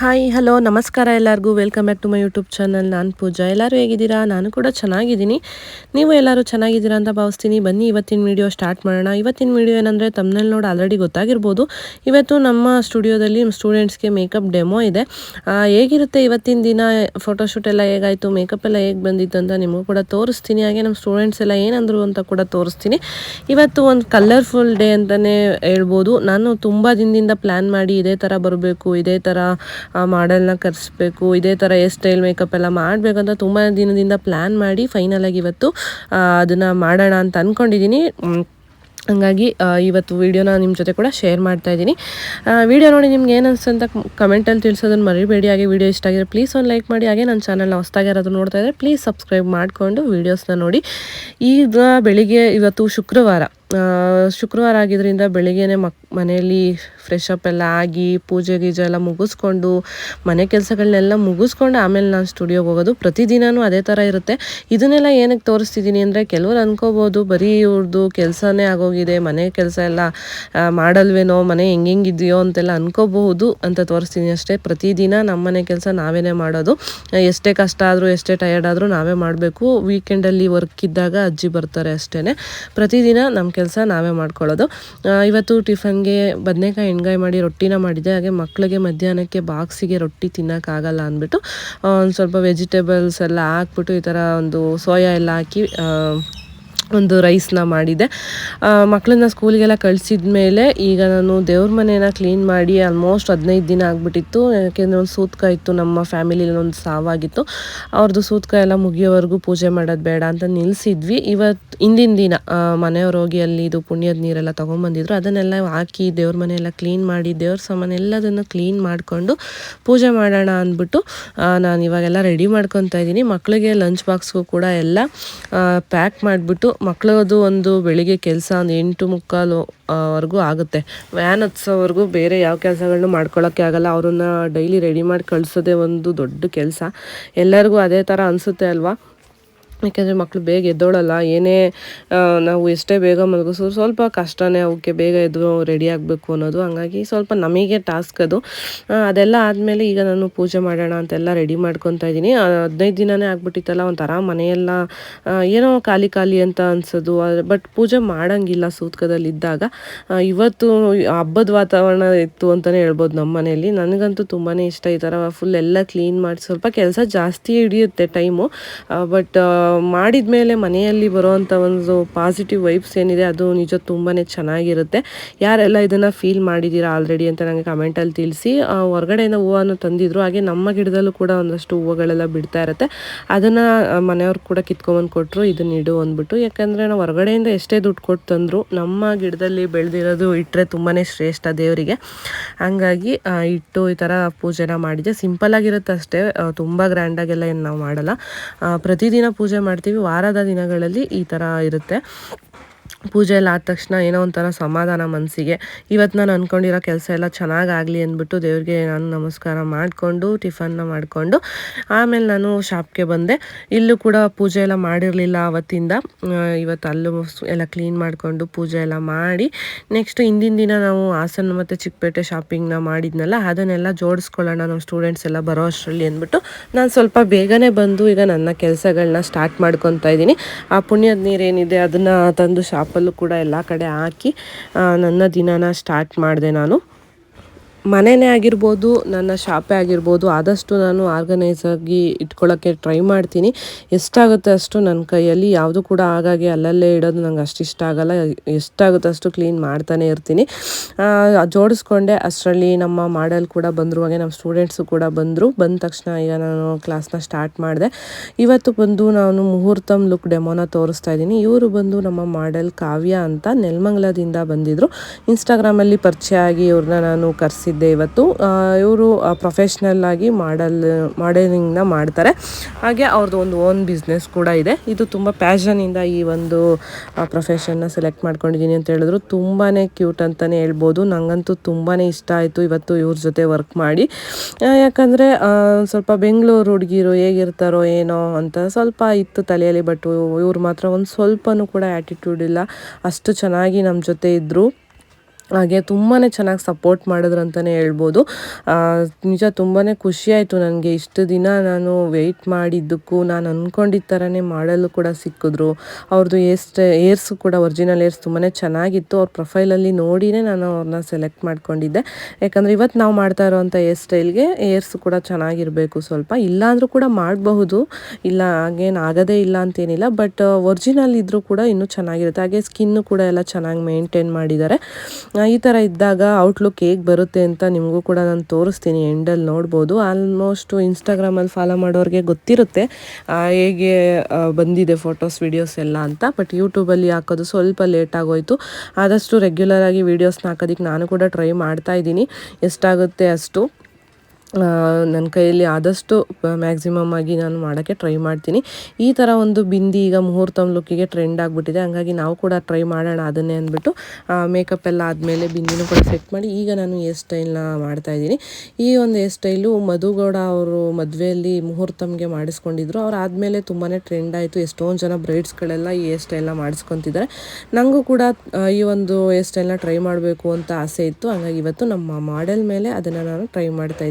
Hi hello ನಮಸ್ಕಾರ ಎಲ್ಲರಿಗೂ. Welcome back to my YouTube channel ನಾನು ಪೂಜಾ. ಎಲ್ಲರೂ ಹೇಗಿದ್ದೀರಾ? ನಾನು ಕೂಡ ಚೆನ್ನಾಗಿದ್ದೀನಿ. ನೀವು ಎಲ್ಲರೂ ಚೆನ್ನಾಗಿದ್ದೀರಾ ಅಂತ ಭಾವಿಸ್ತೀನಿ. ಬನ್ನಿ, ಇವತ್ತಿನ ವೀಡಿಯೋ ಸ್ಟಾರ್ಟ್ ಮಾಡೋಣ. ಇವತ್ತಿನ ವೀಡಿಯೋ ಏನಂದರೆ ತಮ್ಮನಲ್ಲಿ ನೋಡಿ ಆಲ್ರೆಡಿ ಗೊತ್ತಾಗಿರ್ಬೋದು. ಇವತ್ತು ನಮ್ಮ ಸ್ಟುಡಿಯೋದಲ್ಲಿ ಸ್ಟೂಡೆಂಟ್ಸ್ಗೆ ಮೇಕಪ್ ಡೆಮೋ ಇದೆ. ಹೇಗಿರುತ್ತೆ ಇವತ್ತಿನ ದಿನ? ಫೋಟೋಶೂಟ್ ಎಲ್ಲ ಹೇಗಾಯಿತು? ಮೇಕಪ್ ಎಲ್ಲ ಹೇಗೆ ಬಂದಿತ್ತು ಅಂತ ನಿಮಗೂ ಕೂಡ ತೋರಿಸ್ತೀನಿ. ಹಾಗೆ ನಮ್ಮ ಸ್ಟೂಡೆಂಟ್ಸ್ ಎಲ್ಲ ಏನಂದರು ಅಂತ ಕೂಡ ತೋರಿಸ್ತೀನಿ. ಇವತ್ತು ಒಂದು ಕಲರ್ಫುಲ್ ಡೇ ಅಂತಲೇ ಹೇಳ್ಬೋದು. ನಾನು ತುಂಬ ದಿನದಿಂದ ಪ್ಲ್ಯಾನ್ ಮಾಡಿ ಇದೇ ಥರ ಬರಬೇಕು, ಇದೇ ಥರ ಮಾಡೆಲ್ನ ಕರೆಸ್ಬೇಕು, ಇದೇ ಥರ ಹೇರ್ ಸ್ಟೈಲ್ ಮೇಕಪ್ ಎಲ್ಲ ಮಾಡಬೇಕು ಅಂತ ತುಂಬ ದಿನದಿಂದ ಪ್ಲ್ಯಾನ್ ಮಾಡಿ ಫೈನಲಾಗಿ ಇವತ್ತು ಅದನ್ನು ಮಾಡೋಣ ಅಂತ ಅಂದ್ಕೊಂಡಿದ್ದೀನಿ ಹಂಗಾಗಿ ಇವತ್ತು ವೀಡಿಯೋನ ನಿಮ್ಮ ಜೊತೆ ಕೂಡ ಶೇರ್ ಮಾಡ್ತಾ ಇದ್ದೀನಿ ವೀಡಿಯೋ ನೋಡಿ ನಿಮ್ಗೆ ಏನು ಅಂತ ಕಮೆಂಟಲ್ಲಿ ತಿಳಿಸೋದನ್ನು ಮರಿಬೇಡಿ. ಹಾಗೆ ವೀಡಿಯೋ ಇಷ್ಟ ಆಗಿದ್ರೆ ಪ್ಲೀಸ್ ಒಂದು ಲೈಕ್ ಮಾಡಿ. ಹಾಗೆ ನನ್ನ ಚಾನಲ್ನ ಹೊಸ್ದಾಗಿ ಯಾರಾದರೂ ನೋಡ್ತಾ ಇದ್ದರೆ ಪ್ಲೀಸ್ ಸಬ್ಸ್ಕ್ರೈಬ್ ಮಾಡಿಕೊಂಡು ವೀಡಿಯೋಸ್ನ ನೋಡಿ. ಈಗ ಬೆಳಿಗ್ಗೆ, ಇವತ್ತು ಶುಕ್ರವಾರ ಶುಕ್ರವಾರ ಆಗಿದ್ದರಿಂದ ಬೆಳಿಗ್ಗೆನೇ ಮನೆಯಲ್ಲಿ ಫ್ರೆಶ್ ಅಪ್ ಎಲ್ಲ ಆಗಿ ಪೂಜೆ ಗೀಜೆ ಎಲ್ಲ ಮುಗಿಸ್ಕೊಂಡು ಮನೆ ಕೆಲಸಗಳನ್ನೆಲ್ಲ ಮುಗಿಸ್ಕೊಂಡು ಆಮೇಲೆ ನಾನು ಸ್ಟುಡಿಯೋಗೆ ಹೋಗೋದು. ಪ್ರತಿದಿನವೂ ಅದೇ ಥರ ಇರುತ್ತೆ. ಇದನ್ನೆಲ್ಲ ಏನಕ್ಕೆ ತೋರಿಸ್ತಿದ್ದೀನಿ ಅಂದರೆ ಕೆಲವರು ಅಂದ್ಕೋಬೋದು ಬರೀ ಇವ್ರದ್ದು ಕೆಲಸನೇ ಆಗೋಗಿದೆ, ಮನೆ ಕೆಲಸ ಎಲ್ಲ ಮಾಡಲ್ವೇನೋ, ಮನೆ ಹೆಂಗೆಂಗಿದೆಯೋ ಅಂತೆಲ್ಲ ಅನ್ಕೋಬಹುದು ಅಂತ ತೋರಿಸ್ತೀನಿ ಅಷ್ಟೇ. ಪ್ರತಿದಿನ ನಮ್ಮ ಮನೆ ಕೆಲಸ ನಾವೇನೇ ಮಾಡೋದು. ಎಷ್ಟೇ ಕಷ್ಟ ಆದರೂ, ಎಷ್ಟೇ ಟಯರ್ಡ್ ಆದರೂ ನಾವೇ ಮಾಡಬೇಕು. ವೀಕೆಂಡಲ್ಲಿ ವರ್ಕ್ ಇದ್ದಾಗ ಅಜ್ಜಿ ಬರ್ತಾರೆ ಅಷ್ಟೇ ಪ್ರತಿದಿನ ನಮ್ಮ ಕೆಲಸ ನಾವೇ ಮಾಡ್ಕೊಳ್ಳೋದು. ಇವತ್ತು ಟಿಫನ್ಗೆ ಬದನೆಕಾಯಿ ಎಣ್ಗಾಯಿ ಮಾಡಿ ರೊಟ್ಟಿನ ಮಾಡಿದೆ. ಹಾಗೆ ಮಕ್ಕಳಿಗೆ ಮಧ್ಯಾಹ್ನಕ್ಕೆ ಬಾಕ್ಸಿಗೆ ರೊಟ್ಟಿ ತಿನ್ನೋಕ್ಕಾಗಲ್ಲ ಅಂದ್ಬಿಟ್ಟು ಒಂದು ಸ್ವಲ್ಪ ವೆಜಿಟೇಬಲ್ಸ್ ಎಲ್ಲ ಹಾಕ್ಬಿಟ್ಟು ಈ ಥರ ಒಂದು ಸೋಯಾ ಎಲ್ಲ ಹಾಕಿ ಒಂದು ರೈಸ್ನ ಮಾಡಿದೆ. ಮಕ್ಕಳನ್ನ ಸ್ಕೂಲಿಗೆಲ್ಲ ಕಳಿಸಿದ ಮೇಲೆ ಈಗ ನಾನು ದೇವ್ರ ಮನೇನ ಕ್ಲೀನ್ ಮಾಡಿ ಆಲ್ಮೋಸ್ಟ್ ಹದಿನೈದು ದಿನ ಆಗಿಬಿಟ್ಟಿತ್ತು. ಯಾಕೆಂದರೆ ಒಂದು ಸೂತ್ಕ ಇತ್ತು ನಮ್ಮ ಫ್ಯಾಮಿಲಿಲಿ ಒಂದು ಸಾವಾಗಿತ್ತು. ಅವ್ರದ್ದು ಸೂತ್ಕ ಎಲ್ಲ ಮುಗಿಯೋವರೆಗೂ ಪೂಜೆ ಮಾಡೋದು ಬೇಡ ಅಂತ ನಿಲ್ಲಿಸಿದ್ವಿ ಇವತ್ತು ಹಿಂದಿನ ದಿನ ಮನೆಯವ್ರು ಹೋಗಿ ಅಲ್ಲಿ ಇದು ಪುಣ್ಯದ ನೀರೆಲ್ಲ ತೊಗೊಂಬಂದಿದ್ರು. ಅದನ್ನೆಲ್ಲ ಹಾಕಿ ದೇವ್ರ ಮನೆಯೆಲ್ಲ ಕ್ಲೀನ್ ಮಾಡಿ ದೇವ್ರ ಸಾಮಾನು ಎಲ್ಲದನ್ನು ಕ್ಲೀನ್ ಮಾಡಿಕೊಂಡು ಪೂಜೆ ಮಾಡೋಣ ಅಂದ್ಬಿಟ್ಟು ನಾನು ಇವಾಗೆಲ್ಲ ರೆಡಿ ಮಾಡ್ಕೊತಾ ಇದ್ದೀನಿ. ಮಕ್ಕಳಿಗೆ ಲಂಚ್ ಬಾಕ್ಸ್ಗೂ ಕೂಡ ಎಲ್ಲ ಪ್ಯಾಕ್ ಮಾಡಿಬಿಟ್ಟು ಮಕ್ಕಳದು ಒಂದು ಬೆಳಿಗ್ಗೆ ಕೆಲಸ ಒಂದು ಎಂಟು ಮುಕ್ಕಾಲು ವರೆಗೂ ಆಗುತ್ತೆ. ವ್ಯಾನ್ ಹತ್ಸೋವರೆಗೂ ಬೇರೆ ಯಾವ ಕೆಲಸಗಳನ್ನೂ ಮಾಡ್ಕೊಳ್ಳೋಕ್ಕೆ ಆಗಲ್ಲ. ಅವ್ರನ್ನ ಡೈಲಿ ರೆಡಿ ಮಾಡಿ ಕಳಿಸೋದೇ ಒಂದು ದೊಡ್ಡ ಕೆಲಸ. ಎಲ್ಲರಿಗೂ ಅದೇ ಥರ ಅನಿಸುತ್ತೆ ಅಲ್ವಾ? ಯಾಕೆಂದರೆ ಮಕ್ಕಳು ಬೇಗ ಎದ್ದೋಳಲ್ಲ, ಏನೇ ನಾವು ಎಷ್ಟೇ ಬೇಗ ಮಲಗಿಸೋ, ಸ್ವಲ್ಪ ಕಷ್ಟನೇ ಅವಕ್ಕೆ ಬೇಗ ಎದ್ದು ರೆಡಿ ಆಗಬೇಕು ಅನ್ನೋದು. ಹಂಗಾಗಿ ಸ್ವಲ್ಪ ನಮಗೆ ಟಾಸ್ಕ್ ಅದು. ಅದೆಲ್ಲ ಆದಮೇಲೆ ಈಗ ನಾನು ಪೂಜೆ ಮಾಡೋಣ ಅಂತೆಲ್ಲ ರೆಡಿ ಮಾಡ್ಕೊತಾ ಇದ್ದೀನಿ. ಹದಿನೈದು ದಿನನೇ ಆಗ್ಬಿಟ್ಟಿತ್ತಲ್ಲ, ಒಂಥರ ಮನೆಯೆಲ್ಲ ಏನೋ ಖಾಲಿ ಖಾಲಿ ಅಂತ ಅನ್ಸೋದು. ಬಟ್ ಪೂಜೆ ಮಾಡೋಂಗಿಲ್ಲ ಸೂತ್ಕದಲ್ಲಿ ಇದ್ದಾಗ. ಇವತ್ತು ಹಬ್ಬದ ವಾತಾವರಣ ಇತ್ತು ಅಂತಲೇ ಹೇಳ್ಬೋದು ನಮ್ಮ ಮನೆಯಲ್ಲಿ. ನನಗಂತೂ ತುಂಬಾ ಇಷ್ಟ ಈ ಥರ ಫುಲ್ ಎಲ್ಲ ಕ್ಲೀನ್ ಮಾಡಿ ಸ್ವಲ್ಪ ಕೆಲಸ ಜಾಸ್ತಿ ಹಿಡಿಯುತ್ತೆ ಟೈಮು ಬಟ್ ಮಾಡಿದ ಮೇಲೆ ಮನೆಯಲ್ಲಿ ಬರೋವಂಥ ಒಂದು ಪಾಸಿಟಿವ್ ವೈಬ್ಸ್ ಏನಿದೆ, ಅದು ನಿಜ ತುಂಬಾ ಚೆನ್ನಾಗಿರುತ್ತೆ. ಯಾರೆಲ್ಲ ಇದನ್ನು ಫೀಲ್ ಮಾಡಿದ್ದೀರಾ ಆಲ್ರೆಡಿ ಅಂತ ನನಗೆ ಕಮೆಂಟಲ್ಲಿ ತಿಳಿಸಿ. ಹೊರಗಡೆಯಿಂದ ಹೂವನ್ನು ತಂದಿದ್ರು, ಹಾಗೆ ನಮ್ಮ ಗಿಡದಲ್ಲೂ ಕೂಡ ಒಂದಷ್ಟು ಹೂವುಗಳೆಲ್ಲ ಬಿಡ್ತಾ ಇರುತ್ತೆ. ಅದನ್ನು ಮನೆಯವ್ರು ಕೂಡ ಕಿತ್ಕೊಂಬಂದು ಕೊಟ್ಟರು ಇದನ್ನ ಇಡು ಅಂದ್ಬಿಟ್ಟು. ಯಾಕಂದರೆ ನಾವು ಹೊರಗಡೆಯಿಂದ ಎಷ್ಟೇ ದುಡ್ಡು ಕೊಟ್ಟು ತಂದರು, ನಮ್ಮ ಗಿಡದಲ್ಲಿ ಬೆಳೆದಿರೋದು ಇಟ್ಟರೆ ತುಂಬಾ ಶ್ರೇಷ್ಠ ದೇವರಿಗೆ. ಹಂಗಾಗಿ ಇಟ್ಟು ಈ ಥರ ಪೂಜೆನ ಮಾಡಿದೆ ಸಿಂಪಲ್ ಆಗಿರುತ್ತೆ ಅಷ್ಟೇ ತುಂಬ ಗ್ರ್ಯಾಂಡಾಗೆಲ್ಲ ಏನು ನಾವು ಮಾಡಲ್ಲ. ಪ್ರತಿದಿನ ಪೂಜೆ ಮಾಡ್ತೀವಿ ವಾರದ ದಿನಗಳಲ್ಲಿ ಈ ಥರ ಇರುತ್ತೆ. ಪೂಜೆ ಎಲ್ಲ ಆದ ತಕ್ಷಣ ಏನೋ ಒಂಥರ ಸಮಾಧಾನ ಮನಸ್ಸಿಗೆ. ಇವತ್ತು ನಾನು ಅಂದ್ಕೊಂಡಿರೋ ಕೆಲಸ ಎಲ್ಲ ಚೆನ್ನಾಗಾಗಲಿ ಅಂದ್ಬಿಟ್ಟು ದೇವ್ರಿಗೆ ನಾನು ನಮಸ್ಕಾರ ಮಾಡಿಕೊಂಡು ಟಿಫನ್ನ ಮಾಡಿಕೊಂಡು, ಆಮೇಲೆ ನಾನು ಶಾಪ್ಗೆ ಬಂದೆ. ಇಲ್ಲೂ ಕೂಡ ಪೂಜೆ ಎಲ್ಲ ಮಾಡಿರಲಿಲ್ಲ ಆವತ್ತಿಂದ ಇವತ್ತು ಅಲ್ಲೂ ಎಲ್ಲ ಕ್ಲೀನ್ ಮಾಡಿಕೊಂಡು ಪೂಜೆ ಎಲ್ಲ ಮಾಡಿ ನೆಕ್ಸ್ಟ್ ಹಿಂದಿನ ದಿನ ನಾವು ಹಾಸನ ಮತ್ತು ಚಿಕ್ಕಪೇಟೆ ಶಾಪಿಂಗ್ನ ಮಾಡಿದ್ನಲ್ಲ, ಅದನ್ನೆಲ್ಲ ಜೋಡಿಸ್ಕೊಳ್ಳೋಣ ನಮ್ಮ ಸ್ಟೂಡೆಂಟ್ಸ್ ಎಲ್ಲ ಬರೋ ಅಷ್ಟರಲ್ಲಿ ಅಂದ್ಬಿಟ್ಟು ನಾನು ಸ್ವಲ್ಪ ಬೇಗನೆ ಬಂದು ಈಗ ನನ್ನ ಕೆಲಸಗಳನ್ನ ಸ್ಟಾರ್ಟ್ ಮಾಡ್ಕೊತಾ ಇದ್ದೀನಿ. ಆ ಪುಣ್ಯದ ನೀರೇನಿದೆ ಅದನ್ನು ತಂದು ಶಾಪಲ್ಲೂ ಕೂಡ ಎಲ್ಲ ಕಡೆ ಹಾಕಿ ನನ್ನ ದಿನನ ಸ್ಟಾರ್ಟ್ ಮಾಡಿದೆ ನಾನು. ಮನೆಯೇ ಆಗಿರ್ಬೋದು, ನನ್ನ ಶಾಪೇ ಆಗಿರ್ಬೋದು, ಆದಷ್ಟು ನಾನು ಆರ್ಗನೈಸ್ ಆಗಿ ಇಟ್ಕೊಳ್ಳೋಕ್ಕೆ ಟ್ರೈ ಮಾಡ್ತೀನಿ. ಎಷ್ಟಾಗುತ್ತೆ ಅಷ್ಟು ನನ್ನ ಕೈಯಲ್ಲಿ, ಯಾವುದು ಕೂಡ ಹಾಗಾಗಿ ಅಲ್ಲಲ್ಲೇ ಇಡೋದು ನಂಗೆ ಅಷ್ಟು ಇಷ್ಟ ಆಗಲ್ಲ. ಎಷ್ಟಾಗುತ್ತೆ ಅಷ್ಟು ಕ್ಲೀನ್ ಮಾಡ್ತಾನೆ ಇರ್ತೀನಿ. ಜೋಡಿಸ್ಕೊಂಡೆ, ಅಷ್ಟರಲ್ಲಿ ನಮ್ಮ ಮಾಡಲ್ ಕೂಡ ಬಂದರು ಹಾಗೆ, ನಮ್ಮ ಸ್ಟೂಡೆಂಟ್ಸು ಕೂಡ ಬಂದರು. ಬಂದ ತಕ್ಷಣ ಈಗ ನಾನು ಕ್ಲಾಸ್ನ ಸ್ಟಾರ್ಟ್ ಮಾಡಿದೆ. ಇವತ್ತು ಬಂದು ನಾನು ಮುಹೂರ್ತಮ್ ಲುಕ್ ಡೆಮೋನ ತೋರಿಸ್ತಾ ಇದ್ದೀನಿ. ಇವರು ಬಂದು ನಮ್ಮ ಮಾಡೆಲ್ ಕಾವ್ಯ ಅಂತ ನೆಲಮಂಗಲದಿಂದ ಬಂದಿದ್ದರು ಇನ್ಸ್ಟಾಗ್ರಾಮಲ್ಲಿ ಪರಿಚಯ ಆಗಿ ಇವ್ರನ್ನ ನಾನು ಕರೆಸಿದ್ದೆ ಇವತ್ತು. ಇವರು ಪ್ರೊಫೆಷ್ನಲ್ ಆಗಿ ಮಾಡಲ್, ಮಾಡೆಲಿಂಗ್ನ ಮಾಡ್ತಾರೆ. ಹಾಗೆ ಅವ್ರದ್ದು ಒಂದು ಓನ್ ಬಿಸ್ನೆಸ್ ಕೂಡ ಇದೆ. ಇದು ತುಂಬ ಪ್ಯಾಷನಿಂದ ಈ ಒಂದು ಪ್ರೊಫೆಷನ್ನ ಸೆಲೆಕ್ಟ್ ಮಾಡ್ಕೊಂಡಿದ್ದೀನಿ ಅಂತ ಹೇಳಿದ್ರು. ತುಂಬಾ ಕ್ಯೂಟ್ ಅಂತಲೇ ಹೇಳ್ಬೋದು. ನನಗಂತೂ ತುಂಬಾ ಇಷ್ಟ ಆಯಿತು ಇವತ್ತು ಇವ್ರ ಜೊತೆ ವರ್ಕ್ ಮಾಡಿ. ಯಾಕಂದರೆ ಸ್ವಲ್ಪ ಬೆಂಗಳೂರು ಹುಡುಗಿರು ಹೇಗಿರ್ತಾರೋ ಏನೋ ಅಂತ ಸ್ವಲ್ಪ ಇತ್ತು ತಲೆಯಲ್ಲಿ ಬಟ್ ಇವ್ರು ಮಾತ್ರ ಒಂದು ಸ್ವಲ್ಪನೂ ಕೂಡ ಆ್ಯಟಿಟ್ಯೂಡ್ ಇಲ್ಲ. ಅಷ್ಟು ಚೆನ್ನಾಗಿ ನಮ್ಮ ಜೊತೆ ಇದ್ದರು ಹಾಗೆ ತುಂಬಾ ಚೆನ್ನಾಗಿ ಸಪೋರ್ಟ್ ಮಾಡಿದ್ರು ಅಂತಲೇ ಹೇಳ್ಬೋದು. ನಿಜ ತುಂಬಾ ಖುಷಿಯಾಯಿತು ನನಗೆ. ಇಷ್ಟು ದಿನ ನಾನು ವೆಯ್ಟ್ ಮಾಡಿದ್ದಕ್ಕೂ, ನಾನು ಅಂದ್ಕೊಂಡಿದ್ದ ಥರನೇ ಮಾಡಲು ಕೂಡ ಸಿಕ್ಕಿದ್ರು. ಅವ್ರದ್ದು ಏರ್ಸ್ಟ್ ಏರ್ಸು ಕೂಡ ಒರಿಜಿನಲ್ ಏರ್ಸ್ ತುಂಬಾ ಚೆನ್ನಾಗಿತ್ತು. ಅವ್ರ ಪ್ರೊಫೈಲಲ್ಲಿ ನೋಡಿನೇ ನಾನು ಅವ್ರನ್ನ ಸೆಲೆಕ್ಟ್ ಮಾಡ್ಕೊಂಡಿದ್ದೆ. ಯಾಕಂದರೆ ಇವತ್ತು ನಾವು ಮಾಡ್ತಾ ಇರೋವಂಥ ಏರ್ ಸ್ಟೈಲ್ಗೆ ಏರ್ಸ್ ಕೂಡ ಚೆನ್ನಾಗಿರಬೇಕು ಸ್ವಲ್ಪ. ಇಲ್ಲಾಂದರೂ ಕೂಡ ಮಾಡಬಹುದು. ಇಲ್ಲ, ಹಾಗೇನು ಆಗೋದೇ ಇಲ್ಲ ಅಂತೇನಿಲ್ಲ. ಬಟ್ ಒರಿಜಿನಲ್ ಇದ್ದರೂ ಕೂಡ ಇನ್ನೂ ಚೆನ್ನಾಗಿರುತ್ತೆ. ಹಾಗೆ ಸ್ಕಿನ್ನು ಕೂಡ ಎಲ್ಲ ಚೆನ್ನಾಗಿ ಮೇಂಟೈನ್ ಮಾಡಿದ್ದಾರೆ. ಈ ಥರ ಇದ್ದಾಗ ಔಟ್ಲುಕ್ ಹೇಗೆ ಬರುತ್ತೆ ಅಂತ ನಿಮಗೂ ಕೂಡ ನಾನು ತೋರಿಸ್ತೀನಿ ಎಂಡಲ್ಲಿ ನೋಡ್ಬೋದು. ಆಲ್ಮೋಸ್ಟು ಇನ್ಸ್ಟಾಗ್ರಾಮಲ್ಲಿ ಫಾಲೋ ಮಾಡೋರಿಗೆ ಗೊತ್ತಿರುತ್ತೆ ಹೇಗೆ ಬಂದಿದೆ ಫೋಟೋಸ್ ವೀಡಿಯೋಸ್ ಎಲ್ಲ ಅಂತ. ಬಟ್ ಯೂಟ್ಯೂಬಲ್ಲಿ ಹಾಕೋದು ಸ್ವಲ್ಪ ಲೇಟ್ ಆಗೋಯ್ತು. ಆದಷ್ಟು ರೆಗ್ಯುಲರಾಗಿ ವೀಡಿಯೋಸ್ನ ಹಾಕೋದಕ್ಕೆ ನಾನು ಕೂಡ ಟ್ರೈ ಮಾಡ್ತಾ ಇದ್ದೀನಿ. ಎಷ್ಟಾಗುತ್ತೆ ಅಷ್ಟು. ನನ್ನ ಕೈಯಲ್ಲಿ ಆದಷ್ಟು ಮ್ಯಾಕ್ಸಿಮಮ್ ಆಗಿ ನಾನು ಮಾಡೋಕ್ಕೆ ಟ್ರೈ ಮಾಡ್ತೀನಿ. ಈ ಥರ ಒಂದು ಬಿಂದಿ ಈಗ ಮುಹೂರ್ತಮ್ ಲುಕ್ಕಿಗೆ ಟ್ರೆಂಡ್ ಆಗಿಬಿಟ್ಟಿದೆ. ಹಂಗಾಗಿ ನಾವು ಕೂಡ ಟ್ರೈ ಮಾಡೋಣ ಅದನ್ನೇ ಅಂದ್ಬಿಟ್ಟು ಮೇಕಪ್ ಎಲ್ಲ ಆದಮೇಲೆ ಬಿಂದಿನೂ ಕೂಡ ಸೆಟ್ ಮಾಡಿ, ಈಗ ನಾನು ಹೇರ್ ಸ್ಟೈಲ್ನ ಮಾಡ್ತಾಯಿದ್ದೀನಿ ಈ ಒಂದು ಹೇರ್ ಸ್ಟೈಲು ಮಧುಗೌಡ ಅವರು ಮದುವೆಯಲ್ಲಿ ಮುಹೂರ್ತಮ್ಗೆ ಮಾಡಿಸ್ಕೊಂಡಿದ್ರು. ಅವ್ರು ಆದಮೇಲೆ ತುಂಬಾ ಟ್ರೆಂಡ್ ಆಯಿತು. ಎಷ್ಟೊಂದು ಜನ ಬ್ರೈಡ್ಸ್ಗಳೆಲ್ಲ ಈ ಹೇರ್ ಸ್ಟೈಲ್ನ ಮಾಡಿಸ್ಕೊತಿದ್ದಾರೆ ನನಗೂ ಕೂಡ ಈ ಒಂದು ಹೇರ್ ಸ್ಟೈಲ್ನ ಟ್ರೈ ಮಾಡಬೇಕು ಅಂತ ಆಸೆ ಇತ್ತು. ಹಂಗಾಗಿ ಇವತ್ತು ನಮ್ಮ ಮಾಡೆಲ್ ಮೇಲೆ ಅದನ್ನು ನಾನು ಟ್ರೈ ಮಾಡ್ತಾ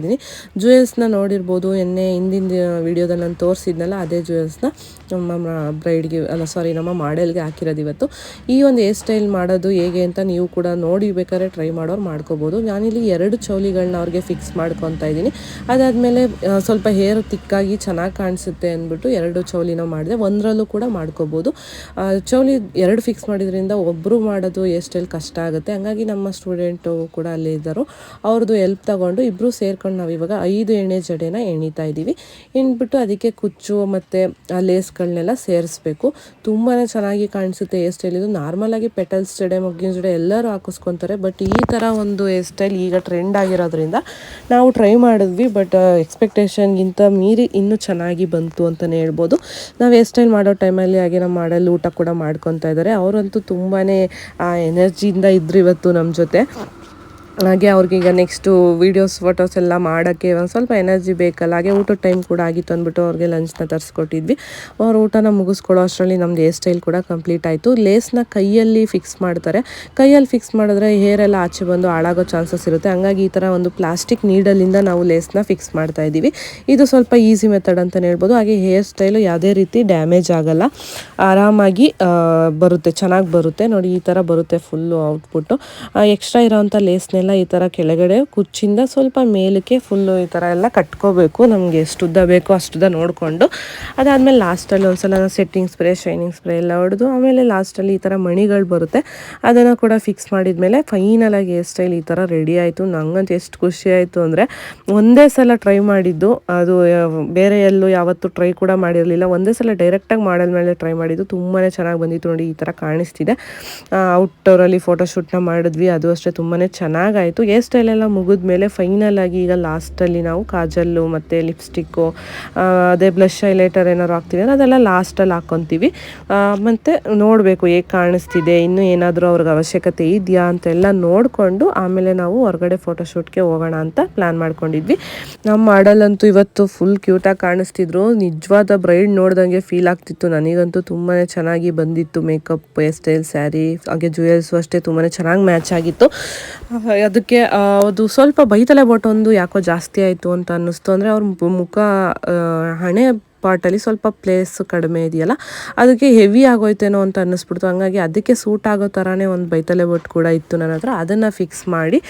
ಜುವೆಲ್ಸ್ನ ನೋಡಿರ್ಬೋದು ಎನ್ನೆ ಹಿಂದಿನ ವಿಡಿಯೋದಲ್ಲಿ ನಾನು ತೋರಿಸಿದ್ನಲ್ಲ, ಅದೇ ಜ್ಯುವೆಲ್ಸ್ನ ನಮ್ಮ ಬ್ರೈಡ್ಗೆ ಅಲ್ಲ ಸಾರಿ ನಮ್ಮ ಮಾಡೆಲ್ಗೆ ಹಾಕಿರೋದು ಇವತ್ತು. ಈ ಒಂದು ಹೇರ್ ಸ್ಟೈಲ್ ಮಾಡೋದು ಹೇಗೆ ಅಂತ ನೀವು ಕೂಡ ನೋಡಿ ಬೇಕಾದ್ರೆ ಟ್ರೈ ಮಾಡೋರು ಮಾಡ್ಕೋಬೋದು. ನಾನಿಲ್ಲಿ ಎರಡು ಚೌಲಿಗಳನ್ನ ಅವ್ರಿಗೆ ಫಿಕ್ಸ್ ಮಾಡ್ಕೊತಾ ಇದ್ದೀನಿ. ಅದಾದಮೇಲೆ ಸ್ವಲ್ಪ ಹೇರ್ ತಿಕ್ಕಾಗಿ ಚೆನ್ನಾಗಿ ಕಾಣಿಸುತ್ತೆ ಅಂದ್ಬಿಟ್ಟು ಎರಡು ಚೌಲಿನ ಮಾಡಿದೆ. ಒಂದರಲ್ಲೂ ಕೂಡ ಮಾಡ್ಕೋಬೋದು. ಚೌಲಿ ಎರಡು ಫಿಕ್ಸ್ ಮಾಡಿದ್ರಿಂದ ಒಬ್ಬರು ಮಾಡೋದು ಹೇರ್ ಸ್ಟೈಲ್ ಕಷ್ಟ ಆಗುತ್ತೆ. ಹಂಗಾಗಿ ನಮ್ಮ ಸ್ಟೂಡೆಂಟು ಕೂಡ ಅಲ್ಲಿ ಇದ್ದರು. ಅವ್ರದ್ದು ಎಲ್ಪ್ ತಗೊಂಡು ಇಬ್ಬರು ಸೇರ್ಕೊಂಡು ನಾವು ಇವಾಗ ಐದು ಎಣ್ಣೆ ಜಡೆನ ಎಣಿತಾ ಇದ್ದೀವಿ. ಎಣ್ಬಿಟ್ಟು ಅದಕ್ಕೆ ಕುಚ್ಚು ಮತ್ತು ಆ ಲೇಸ್ಗಳನ್ನೆಲ್ಲ ಸೇರಿಸ್ಬೇಕು. ತುಂಬಾ ಚೆನ್ನಾಗಿ ಕಾಣಿಸುತ್ತೆ ಹೇರ್ ಸ್ಟೈಲ್. ಇದು ನಾರ್ಮಲಾಗಿ ಪೆಟಲ್ಸ್ ಜಡೆ, ಮೊಗ್ಗಿನ ಜಡೆ ಎಲ್ಲರೂ ಹಾಕಿಸ್ಕೊತಾರೆ. ಬಟ್ ಈ ಥರ ಒಂದು ಹೇರ್ ಸ್ಟೈಲ್ ಈಗ ಟ್ರೆಂಡ್ ಆಗಿರೋದ್ರಿಂದ ನಾವು ಟ್ರೈ ಮಾಡಿದ್ವಿ, ಬಟ್ ಎಕ್ಸ್ಪೆಕ್ಟೇಷನ್ಗಿಂತ ಮೀರಿ ಇನ್ನೂ ಚೆನ್ನಾಗಿ ಬಂತು ಅಂತಲೇ ಹೇಳ್ಬೋದು. ನಾವು ಹೇರ್ ಸ್ಟೈಲ್ ಮಾಡೋ ಟೈಮಲ್ಲಿ ಹಾಗೆ ನಮ್ಮ ಮಾಡಲ್ಲಿ ಊಟ ಕೂಡ ಮಾಡ್ಕೊತಾ ಇದ್ದಾರೆ. ಅವರಂತೂ ತುಂಬಾ ಎನರ್ಜಿಯಿಂದ ಇದ್ರು ಇವತ್ತು ನಮ್ಮ ಜೊತೆ. ಹಾಗೆ ಅವ್ರಿಗೀಗ ನೆಕ್ಸ್ಟು ವೀಡಿಯೋಸ್ ಫೋಟೋಸ್ ಎಲ್ಲ ಮಾಡೋಕ್ಕೆ ಒಂದು ಸ್ವಲ್ಪ ಎನರ್ಜಿ ಬೇಕಲ್ಲ, ಹಾಗೆ ಊಟದ ಟೈಮ್ ಕೂಡ ಆಗಿತ್ತು ಅಂದ್ಬಿಟ್ಟು ಅವ್ರಿಗೆ ಲಂಚ್ನ ತರಿಸ್ಕೊಟ್ಟಿದ್ವಿ. ಅವ್ರು ಊಟನ ಮುಗಿಸ್ಕೊಳ್ಳೋ ಅಷ್ಟರಲ್ಲಿ ನಮ್ದು ಹೇರ್ ಸ್ಟೈಲ್ ಕೂಡ ಕಂಪ್ಲೀಟ್ ಆಯಿತು. ಲೇಸ್ನ ಕೈಯಲ್ಲಿ ಫಿಕ್ಸ್ ಮಾಡ್ತಾರೆ. ಕೈಯಲ್ಲಿ ಫಿಕ್ಸ್ ಮಾಡಿದ್ರೆ ಹೇರ್ ಎಲ್ಲ ಆಚೆ ಬಂದು ಹಾಳಾಗೋ ಚಾನ್ಸಸ್ ಇರುತ್ತೆ. ಹಂಗಾಗಿ ಈ ಥರ ಒಂದು ಪ್ಲಾಸ್ಟಿಕ್ ನೀಡಲಿಂದ ನಾವು ಲೇಸ್ನ ಫಿಕ್ಸ್ ಮಾಡ್ತಾ ಇದ್ದೀವಿ. ಇದು ಸ್ವಲ್ಪ ಈಸಿ ಮೆಥಡ್ ಅಂತಲೇ ಹೇಳ್ಬೋದು. ಹಾಗೆ ಹೇರ್ ಸ್ಟೈಲು ಯಾವುದೇ ರೀತಿ ಡ್ಯಾಮೇಜ್ ಆಗಲ್ಲ. ಆರಾಮಾಗಿ ಬರುತ್ತೆ, ಚೆನ್ನಾಗಿ ಬರುತ್ತೆ. ನೋಡಿ, ಈ ಥರ ಬರುತ್ತೆ ಫುಲ್ಲು ಔಟ್ಪುಟ್ಟು ಎಕ್ಸ್ಟ್ರಾ ಇರೋವಂಥ ಲೇಸ್ನೆಲ್ಲ ಈ ಥರ ಕೆಳಗಡೆ ಕುಚ್ಚಿಂದ ಸ್ವಲ್ಪ ಮೇಲಕ್ಕೆ ಫುಲ್ಲು ಈ ಥರ ಎಲ್ಲ ಕಟ್ಕೋಬೇಕು. ನಮಗೆ ಎಷ್ಟು ಉದ್ದ ಬೇಕೋ ಅಷ್ಟುದ್ದ ನೋಡಿಕೊಂಡು. ಅದಾದಮೇಲೆ ಲಾಸ್ಟಲ್ಲಿ ಒಂದು ಸಲ ಸೆಟ್ಟಿಂಗ್ ಸ್ಪ್ರೇ ಶೈನಿಂಗ್ ಸ್ಪ್ರೇ ಎಲ್ಲ ಹೊಡೆದು, ಆಮೇಲೆ ಲಾಸ್ಟಲ್ಲಿ ಈ ಥರ ಮಣಿಗಳು ಬರುತ್ತೆ. ಅದನ್ನು ಕೂಡ ಫಿಕ್ಸ್ ಮಾಡಿದ್ಮೇಲೆ ಫೈನಲಾಗಿ ಹೇರ್ ಸ್ಟೈಲ್ ಈ ಥರ ರೆಡಿ ಆಯಿತು. ನಂಗಂತೂ ಎಷ್ಟು ಖುಷಿ ಆಯಿತು ಅಂದರೆ ಒಂದೇ ಸಲ ಟ್ರೈ ಮಾಡಿದ್ದು, ಅದು ಬೇರೆ ಎಲ್ಲೂ ಯಾವತ್ತೂ ಟ್ರೈ ಕೂಡ ಮಾಡಿರಲಿಲ್ಲ. ಒಂದೇ ಸಲ ಡೈರೆಕ್ಟಾಗಿ ಮಾಡಲ್ ಮೇಲೆ ಟ್ರೈ ಮಾಡಿದ್ದು ತುಂಬಾ ಚೆನ್ನಾಗಿ ಬಂದಿತ್ತು ನೋಡಿ, ಈ ಥರ ಕಾಣಿಸ್ತಿದೆ. ಔಟ್ಡೋರಲ್ಲಿ ಫೋಟೋಶೂಟ್ನ ಮಾಡಿದ್ವಿ, ಅದು ಅಷ್ಟೇ ತುಂಬಾ ಚೆನ್ನಾಗಾಯಿತು ಹೇರ್ ಸ್ಟೈಲ್ ಎಲ್ಲ ಮುಗಿದ್ಮೇಲೆ ಫೈನಲ್ ಆಗಿ ಈಗ ಲಾಸ್ಟಲ್ಲಿ ನಾವು ಕಾಜಲ್ಲು ಮತ್ತು ಲಿಪ್ಸ್ಟಿಕ್ಕು ಅದೇ ಬ್ಲಷ್ ಹೈಲೈಟರ್ ಏನಾದ್ರು ಹಾಕ್ತೀವಿ ಅಂದರೆ ಅದೆಲ್ಲ ಲಾಸ್ಟಲ್ಲಿ ಹಾಕ್ಕೊತೀವಿ ಮತ್ತು ನೋಡಬೇಕು ಹೇಗೆ ಕಾಣಿಸ್ತಿದೆ, ಇನ್ನೂ ಏನಾದರೂ ಅವ್ರಿಗೆ ಅವಶ್ಯಕತೆ ಇದೆಯಾ ಅಂತೆಲ್ಲ ನೋಡಿಕೊಂಡು ಆಮೇಲೆ ನಾವು ಹೊರಗಡೆ ಫೋಟೋಶೂಟ್ಗೆ ಹೋಗೋಣ ಅಂತ ಪ್ಲ್ಯಾನ್ ಮಾಡ್ಕೊಂಡಿದ್ವಿ. ನಮ್ಮ ಮಾಡಲ್ಲಂತೂ ಇವತ್ತು ಫುಲ್ ಕ್ಯೂಟಾಗಿ ಕಾಣಿಸ್ತಿದ್ರು. ನಿಜವಾದ ಬ್ರೈಡ್ ನೋಡ್ದಂಗೆ ಫೀಲ್ ಆಗ್ತಿತ್ತು. ನನಗಂತೂ ತುಂಬಾ ಚೆನ್ನಾಗಿ ಬಂದಿತ್ತು ಮೇಕಪ್ ಹೇರ್ ಸ್ಟೈಲ್ ಸ್ಯಾರಿ ಹಾಗೆ ಜುವೆಲ್ಸು ಅಷ್ಟೇ ತುಂಬಾ ಚೆನ್ನಾಗಿ ಮ್ಯಾಚ್ ಆಗಿತ್ತು. ಅದಕ್ಕೆ ಅದು ಸ್ವಲ್ಪ ಬೈತಲೆ ಒಂದು ಯಾಕೋ ಜಾಸ್ತಿ ಆಯಿತು ಅಂತ ಅನ್ನಿಸ್ತು. ಅಂದರೆ ಅವ್ರ ಮುಖ ಹಣೆ ಪಾರ್ಟಲ್ಲಿ ಸ್ವಲ್ಪ ಪ್ಲೇಸ್ ಕಡಿಮೆ ಇದೆಯಲ್ಲ? ಅದಕ್ಕೆ ಹೆವಿ ಆಗೋಯ್ತೇನೋ ಅಂತ ಅನ್ನಿಸ್ಬಿಡ್ತು. ಹಂಗಾಗಿ ಅದಕ್ಕೆ ಸೂಟ್ ಆಗೋ ಥರನೇ ಒಂದು ಬೈತಲೆ ಬೊಟ್ಟು ಕೂಡ ಇತ್ತು ನನ್ನ ಹತ್ರ. ಅದನ್ನು ಫಿಕ್ಸ್ ಮಾಡಿ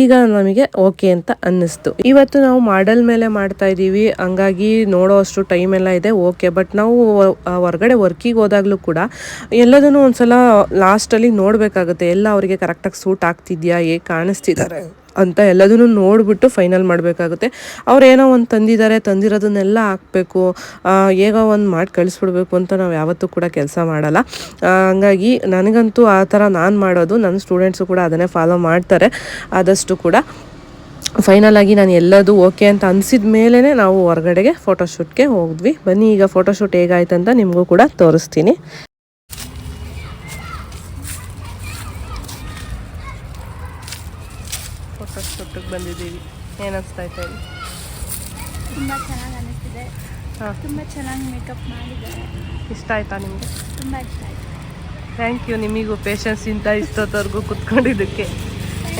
ಈಗ ನಮಗೆ ಓಕೆ ಅಂತ ಅನ್ನಿಸ್ತು. ಇವತ್ತು ನಾವು ಮಾಡಲ್ ಮೇಲೆ ಮಾಡ್ತಾ ಇದ್ದೀವಿ. ಹಂಗಾಗಿ ನೋಡೋ ಅಷ್ಟು ಟೈಮ್ ಎಲ್ಲ ಇದೆ ಓಕೆ ಬಟ್ ನಾವು ಹೊರಗಡೆ ಹೊರ್ಗಡೆ ವರ್ಕಿಗೆ ಹೋದಾಗಲೂ ಕೂಡ ಎಲ್ಲದನ್ನು ಒಂದ್ಸಲ ಲಾಸ್ಟಲ್ಲಿ ನೋಡಬೇಕಾಗುತ್ತೆ. ಎಲ್ಲ ಅವರಿಗೆ ಕರೆಕ್ಟಾಗಿ ಸೂಟ್ ಆಗ್ತಿದ್ಯಾ, ಹೇಗೆ ಕಾಣಿಸ್ತಿದ್ದಾರೆ ಅಂತ ಎಲ್ಲದನ್ನು ನೋಡಿಬಿಟ್ಟು ಫೈನಲ್ ಮಾಡಬೇಕಾಗುತ್ತೆ. ಅವ್ರು ಏನೋ ಒಂದು ತಂದಿದ್ದಾರೆ, ತಂದಿರೋದನ್ನೆಲ್ಲ ಹಾಕಬೇಕು. ಹೇಗೋ ಒಂದು ಮಾಡಿ ಕಳಿಸ್ಬಿಡ್ಬೇಕು ಅಂತ ನಾವು ಯಾವತ್ತೂ ಕೂಡ ಕೆಲಸ ಮಾಡಲ್ಲ. ಹಂಗಾಗಿ ನನಗಂತೂ ಆ ಥರ ನಾನು ಮಾಡೋದು ನನ್ನ ಸ್ಟೂಡೆಂಟ್ಸು ಕೂಡ ಅದನ್ನೇ ಫಾಲೋ ಮಾಡ್ತಾರೆ. ಆದಷ್ಟು ಕೂಡ ಫೈನಲ್ ಆಗಿ ನಾನು ಎಲ್ಲದು ಓಕೆ ಅಂತ ಅನಿಸಿದ ಮೇಲೇ ನಾವು ಹೊರಗಡೆಗೆ ಫೋಟೋಶೂಟ್ಗೆ ಹೋಗಿದ್ವಿ ಬನ್ನಿ ಈಗ ಫೋಟೋಶೂಟ್ ಹೇಗಾಯ್ತು ಅಂತ ನಿಮಗೂ ಕೂಡ ತೋರಿಸ್ತೀನಿ. ಫೋಟೋಶೂಟಿಗೆ ಬಂದಿದ್ದೀವಿ. ಏನಿಸ್ತಾ ಇದೆ ತುಂಬ ಚೆನ್ನಾಗಿ ಅನಿಸ್ತಿದೆ. ಹಾಂ. ತುಂಬ ಚೆನ್ನಾಗಿ ಮೇಕಪ್ ಮಾಡಿದ್ದಾರೆ. ಇಷ್ಟ ಆಯ್ತಾ ನಿಮಗೆ? ತುಂಬ ಇಷ್ಟ ಆಯಿತು. ಥ್ಯಾಂಕ್ ಯು ನಿಮಗೂ ಪೇಷನ್ಸ್ ಇಂತ ಇಷ್ಟೊತ್ತವರೆಗೂ ಕುತ್ಕೊಂಡಿದ್ದಕ್ಕೆ.